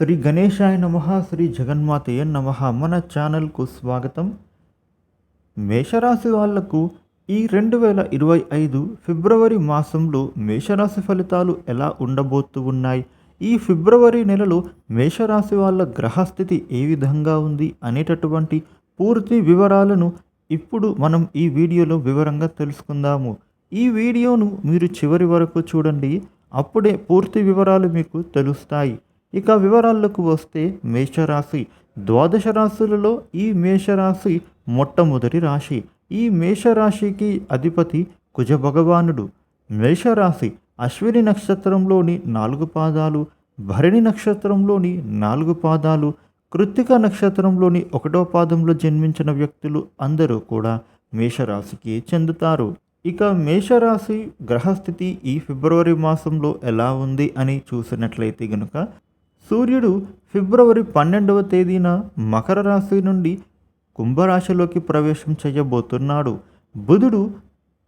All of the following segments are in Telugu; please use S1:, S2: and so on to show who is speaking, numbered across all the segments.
S1: శ్రీ గణేశాయ నమ శ్రీ జగన్మాతయ్య నమ. మన ఛానల్కు స్వాగతం. మేషరాశి వాళ్ళకు ఈ రెండు వేల ఇరవై ఐదు ఫిబ్రవరి మాసంలో మేషరాశి ఫలితాలు ఎలా ఉండబోతూ ఉన్నాయి? ఈ ఫిబ్రవరి నెలలో మేషరాశి వాళ్ళ గ్రహస్థితి ఏ విధంగా ఉంది అనేటటువంటి పూర్తి వివరాలను ఇప్పుడు మనం ఈ వీడియోలో వివరంగా తెలుసుకుందాము. ఈ వీడియోను మీరు చివరి వరకు చూడండి. అప్పుడే పూర్తి వివరాలు మీకు తెలుస్తాయి. ఇక వివరాలకు వస్తే మేషరాశి. ద్వాదశ రాశులలో ఈ మేషరాశి మొట్టమొదటి రాశి. ఈ మేషరాశికి అధిపతి కుజ భగవానుడు మేషరాశి అశ్విని నక్షత్రంలోని నాలుగు పాదాలు భరణి నక్షత్రంలోని నాలుగు పాదాలు కృత్తిక నక్షత్రంలోని ఒకటో పాదంలో జన్మించిన వ్యక్తులు అందరూ కూడా మేషరాశికి చెందుతారు. ఇక మేషరాశి గ్రహస్థితి ఈ ఫిబ్రవరి మాసంలో ఎలా ఉంది అని చూసినట్లయితే గనుక సూర్యుడు ఫిబ్రవరి పన్నెండవ తేదీన మకర రాశి నుండి కుంభరాశిలోకి ప్రవేశం చేయబోతున్నాడు. బుధుడు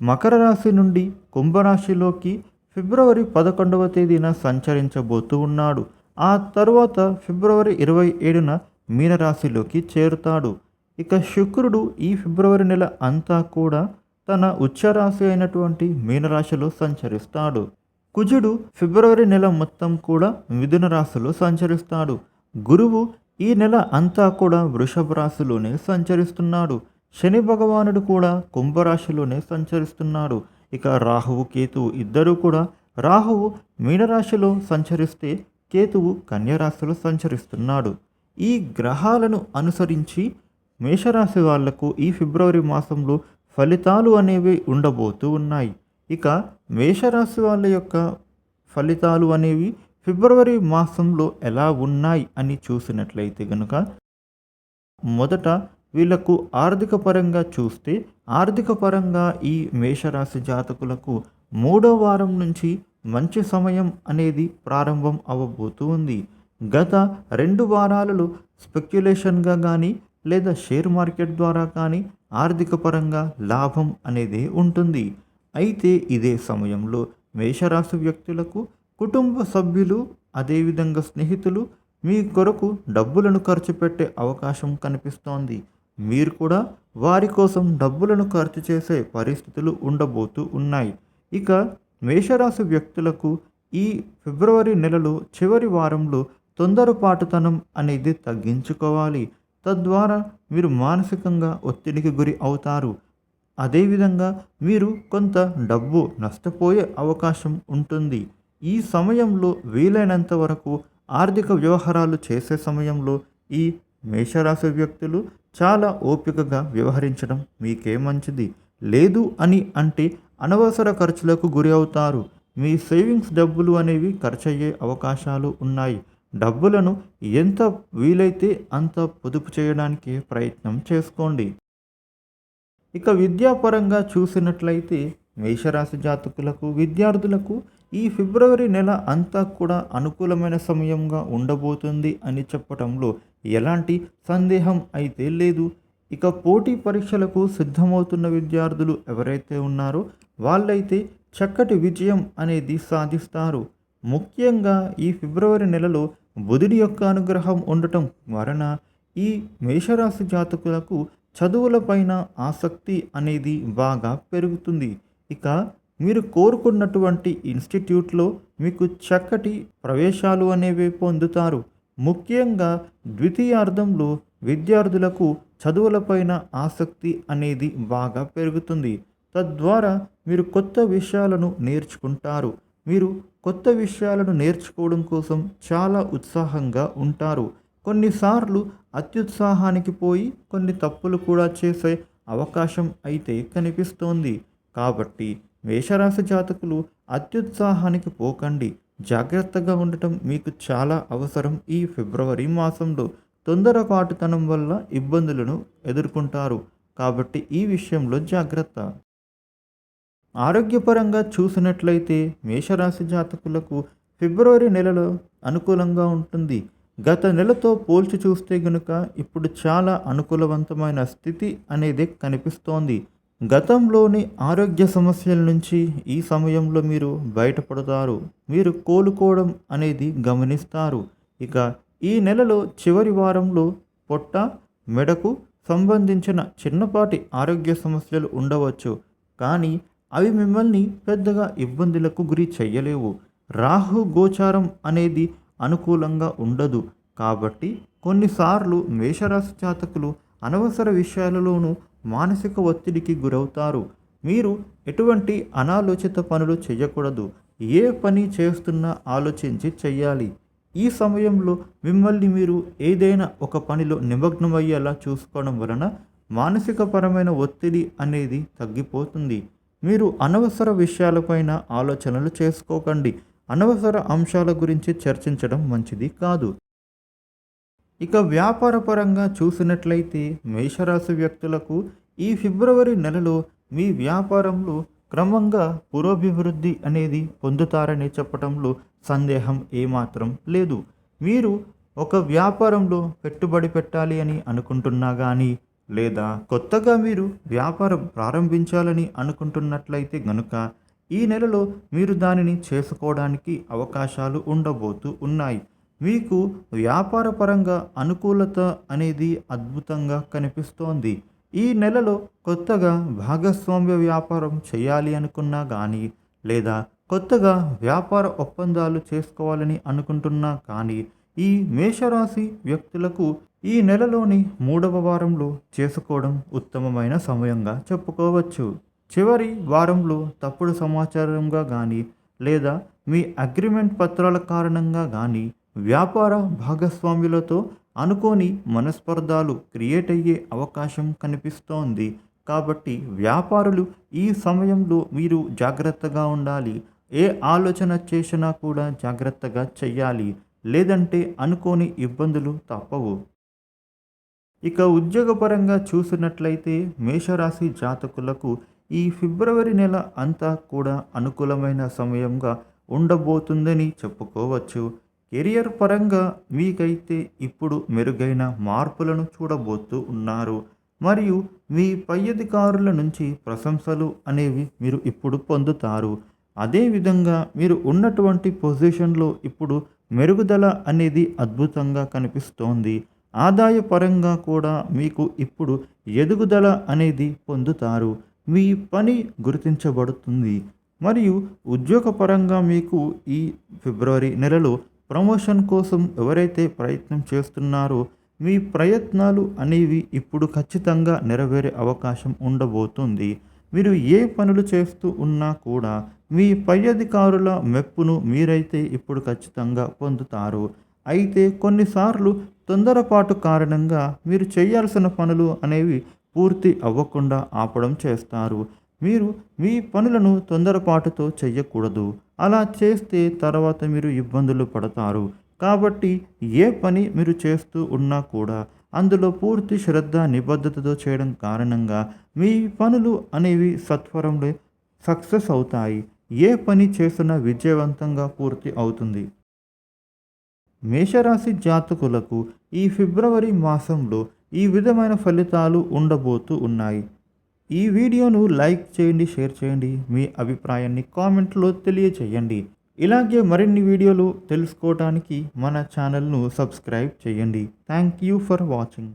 S1: మకర రాశి నుండి కుంభరాశిలోకి ఫిబ్రవరి పదకొండవ తేదీన సంచరించబోతూ ఉన్నాడు. ఆ తరువాత ఫిబ్రవరి ఇరవై ఏడున మీనరాశిలోకి చేరుతాడు. ఇక శుక్రుడు ఈ ఫిబ్రవరి నెల అంతా కూడా తన ఉచ్చరాశి అయినటువంటి మీనరాశిలో సంచరిస్తాడు. కుజుడు ఫిబ్రవరి నెల మొత్తం కూడా మిథున రాశిలో సంచరిస్తాడు. గురువు ఈ నెల అంతా కూడా వృషభ రాశిలోనే సంచరిస్తున్నాడు. శని భగవానుడు కూడా కుంభరాశిలోనే సంచరిస్తున్నాడు. ఇక రాహువు కేతువు ఇద్దరూ కూడా రాహువు మీనరాశిలో సంచరిస్తే కేతువు కన్యరాశిలో సంచరిస్తున్నాడు. ఈ గ్రహాలను అనుసరించి మేషరాశి వాళ్ళకు ఈ ఫిబ్రవరి మాసంలో ఫలితాలు అనేవి ఉండబోతూ ఉన్నాయి. ఇక మేషరాశి వాళ్ళ యొక్క ఫలితాలు అనేవి ఫిబ్రవరి మాసంలో ఎలా ఉన్నాయి అని చూసినట్లయితే కనుక మొదట వీళ్ళకు ఆర్థిక పరంగా చూస్తే ఆర్థిక పరంగా ఈ మేషరాశి జాతకులకు మూడో వారం నుంచి మంచి సమయం అనేది ప్రారంభం అవ్వబోతూ ఉంది. గత రెండు వారాలలో స్పెక్యులేషన్గా కానీ లేదా షేర్ మార్కెట్ ద్వారా కానీ ఆర్థిక పరంగా లాభం అనేది ఉంటుంది. అయితే ఇదే సమయంలో మేషరాశి వ్యక్తులకు కుటుంబ సభ్యులు అదేవిధంగా స్నేహితులు మీ కొరకు డబ్బులను ఖర్చు పెట్టే అవకాశం కనిపిస్తోంది. మీరు కూడా వారి కోసం డబ్బులను ఖర్చు చేసే పరిస్థితులు ఉండబోతూ ఉన్నాయి. ఇక మేషరాశి వ్యక్తులకు ఈ ఫిబ్రవరి నెలలో చివరి వారంలో తొందరపాటుతనం అనేది తగ్గించుకోవాలి. తద్వారా మీరు మానసికంగా ఒత్తిడికి గురి అవుతారు. అదేవిధంగా మీరు కొంత డబ్బు నష్టపోయే అవకాశం ఉంటుంది. ఈ సమయంలో వీలైనంత వరకు ఆర్థిక వ్యవహారాలు చేసే సమయంలో ఈ మేషరాశి వ్యక్తులు చాలా ఓపికగా వ్యవహరించడం మీకే మంచిది. లేదు అని అంటే అనవసర ఖర్చులకు గురి అవుతారు. మీ సేవింగ్స్ డబ్బులు అనేవి ఖర్చయ్యే అవకాశాలు ఉన్నాయి. డబ్బులను ఎంత వీలైతే అంత పొదుపు చేయడానికి ప్రయత్నం చేసుకోండి. ఇక విద్యాపరంగా చూసినట్లయితే మేషరాశి జాతకులకు విద్యార్థులకు ఈ ఫిబ్రవరి నెల అంతా కూడా అనుకూలమైన సమయంగా ఉండబోతుంది అని చెప్పడంలో ఎలాంటి సందేహం అయితే లేదు. ఇక పోటీ పరీక్షలకు సిద్ధమవుతున్న విద్యార్థులు ఎవరైతే ఉన్నారో వాళ్ళైతే చక్కటి విజయం అనేది సాధిస్తారు. ముఖ్యంగా ఈ ఫిబ్రవరి నెలలో బుధుడి యొక్క అనుగ్రహం ఉండటం వలన ఈ మేషరాశి జాతకులకు చదువులపైన ఆసక్తి అనేది బాగా పెరుగుతుంది. ఇక మీరు కోరుకున్నటువంటి ఇన్స్టిట్యూట్లో మీకు చక్కటి ప్రవేశాలు అనేవి పొందుతారు. ముఖ్యంగా ద్వితీయార్థంలో విద్యార్థులకు చదువులపైన ఆసక్తి అనేది బాగా పెరుగుతుంది. తద్వారా మీరు కొత్త విషయాలను నేర్చుకుంటారు. మీరు కొత్త విషయాలను నేర్చుకోవడం కోసం చాలా ఉత్సాహంగా ఉంటారు. కొన్నిసార్లు అత్యుత్సాహానికి పోయి కొన్ని తప్పులు కూడా చేసే అవకాశం అయితే కనిపిస్తోంది. కాబట్టి మేషరాశి జాతకులు అత్యుత్సాహానికి పోకండి. జాగ్రత్తగా ఉండటం మీకు చాలా అవసరం. ఈ ఫిబ్రవరి మాసంలో తొందరపాటుతనం వల్ల ఇబ్బందులను ఎదుర్కొంటారు. కాబట్టి ఈ విషయంలో జాగ్రత్త. ఆరోగ్యపరంగా చూసినట్లయితే మేషరాశి జాతకులకు ఫిబ్రవరి నెలలో అనుకూలంగా ఉంటుంది. గత నెలతో పోల్చి చూస్తే గనుక ఇప్పుడు చాలా అనుకూలవంతమైన స్థితి అనేది కనిపిస్తోంది. గతంలోని ఆరోగ్య సమస్యల నుంచి ఈ సమయంలో మీరు బయటపడతారు. మీరు కోలుకోవడం అనేది గమనిస్తారు. ఇక ఈ నెలలో చివరి వారంలో పొట్ట మెడకు సంబంధించిన చిన్నపాటి ఆరోగ్య సమస్యలు ఉండవచ్చు. కానీ అవి మిమ్మల్ని పెద్దగా ఇబ్బందులకు గురి చెయ్యలేవు రాహు గోచారం అనేది అనుకూలంగా ఉండదు. కాబట్టి కొన్నిసార్లు మేషరాశి జాతకులు అనవసర విషయాలలోనూ మానసిక ఒత్తిడికి గురవుతారు. మీరు ఎటువంటి అనాలోచిత పనులు చేయకూడదు. ఏ పని చేస్తున్నా ఆలోచించి చెయ్యాలి. ఈ సమయంలో మిమ్మల్ని మీరు ఏదైనా ఒక పనిలో నిమగ్నమయ్యేలా చూసుకోవడం వలన మానసికపరమైన ఒత్తిడి అనేది తగ్గిపోతుంది. మీరు అనవసర విషయాలపైన ఆలోచనలు చేసుకోకండి. అనవసర అంశాల గురించి చర్చించడం మంచిది కాదు. ఇక వ్యాపారపరంగా చూసినట్లయితే మేషరాశి వ్యక్తులకు ఈ ఫిబ్రవరి నెలలో మీ వ్యాపారంలో క్రమంగా పురోభివృద్ధి అనేది పొందుతారని చెప్పడంలో సందేహం ఏమాత్రం లేదు. మీరు ఒక వ్యాపారంలో పెట్టుబడి పెట్టాలి అని అనుకుంటున్నా కానీ లేదా కొత్తగా మీరు వ్యాపారం ప్రారంభించాలని అనుకుంటున్నట్లయితే గనుక ఈ నెలలో మీరు దానిని చేసుకోవడానికి అవకాశాలు ఉండబోతూ ఉన్నాయి. మీకు వ్యాపారపరంగా అనుకూలత అనేది అద్భుతంగా కనిపిస్తోంది. ఈ నెలలో కొత్తగా భాగస్వామ్య వ్యాపారం చేయాలి అనుకున్నా కానీ లేదా కొత్తగా వ్యాపార ఒప్పందాలు చేసుకోవాలని అనుకుంటున్నా కానీ ఈ మేషరాశి వ్యక్తులకు ఈ నెలలోని మూడవ వారంలో చేసుకోవడం ఉత్తమమైన సమయంగా చెప్పుకోవచ్చు. చివరి వారంలో తప్పుడు సమాచారంగా కానీ లేదా మీ అగ్రిమెంట్ పత్రాల కారణంగా కానీ వ్యాపార భాగస్వాములతో అనుకోని మనస్పర్ధాలు క్రియేట్ అయ్యే అవకాశం కనిపిస్తోంది. కాబట్టి వ్యాపారులు ఈ సమయంలో మీరు జాగ్రత్తగా ఉండాలి. ఏ ఆలోచన చేసినా కూడా జాగ్రత్తగా చెయ్యాలి. లేదంటే అనుకోని ఇబ్బందులు తప్పవు. ఇక ఉద్యోగపరంగా చూసినట్లయితే మేషరాశి జాతకులకు ఈ ఫిబ్రవరి నెల అంతా కూడా అనుకూలమైన సమయంగా ఉండబోతుందని చెప్పుకోవచ్చు. కెరియర్ పరంగా మీకైతే ఇప్పుడు మెరుగైన మార్పులను చూడబోతూ ఉన్నారు. మరియు మీ పై అధికారుల నుంచి ప్రశంసలు అనేవి మీరు ఇప్పుడు పొందుతారు. అదేవిధంగా మీరు ఉన్నటువంటి పొజిషన్లో ఇప్పుడు మెరుగుదల అనేది అద్భుతంగా కనిపిస్తోంది. ఆదాయపరంగా కూడా మీకు ఇప్పుడు ఎదుగుదల అనేది పొందుతారు. మీ పని గుర్తించబడుతుంది. మరియు ఉద్యోగపరంగా మీకు ఈ ఫిబ్రవరి నెలలో ప్రమోషన్ కోసం ఎవరైతే ప్రయత్నం చేస్తున్నారో మీ ప్రయత్నాలు అనేవి ఇప్పుడు ఖచ్చితంగా నెరవేరే అవకాశం ఉండబోతుంది. మీరు ఏ పనులు చేస్తూ ఉన్నా కూడా మీ పై అధికారుల మెప్పును మీరైతే ఇప్పుడు ఖచ్చితంగా పొందుతారు. అయితే కొన్నిసార్లు తొందరపాటు కారణంగా మీరు చేయాల్సిన పనులు అనేవి పూర్తి అవ్వకుండా ఆపడం చేస్తారు. మీరు మీ పనులను తొందరపాటుతో చెయ్యకూడదు. అలా చేస్తే తర్వాత మీరు ఇబ్బందులు పడతారు. కాబట్టి ఏ పని మీరు చేస్తూ ఉన్నా కూడా అందులో పూర్తి శ్రద్ధ నిబద్ధతతో చేయడం కారణంగా మీ పనులు అనేవి సత్వరంలో సక్సెస్ అవుతాయి. ఏ పని చేసినా విజయవంతంగా పూర్తి అవుతుంది. మేషరాశి జాతకులకు ఈ ఫిబ్రవరి మాసంలో ఈ విధమైన ఫలితాలు ఉండబోతూ ఉన్నాయి. ఈ వీడియోను లైక్ చేయండి షేర్ చేయండి. మీ అభిప్రాయాన్ని కామెంట్లో తెలియచేయండి. ఇలాగే మరిన్ని వీడియోలు తెలుసుకోవడానికి మన ఛానల్ను సబ్స్క్రైబ్ చేయండి. Thank you for watching.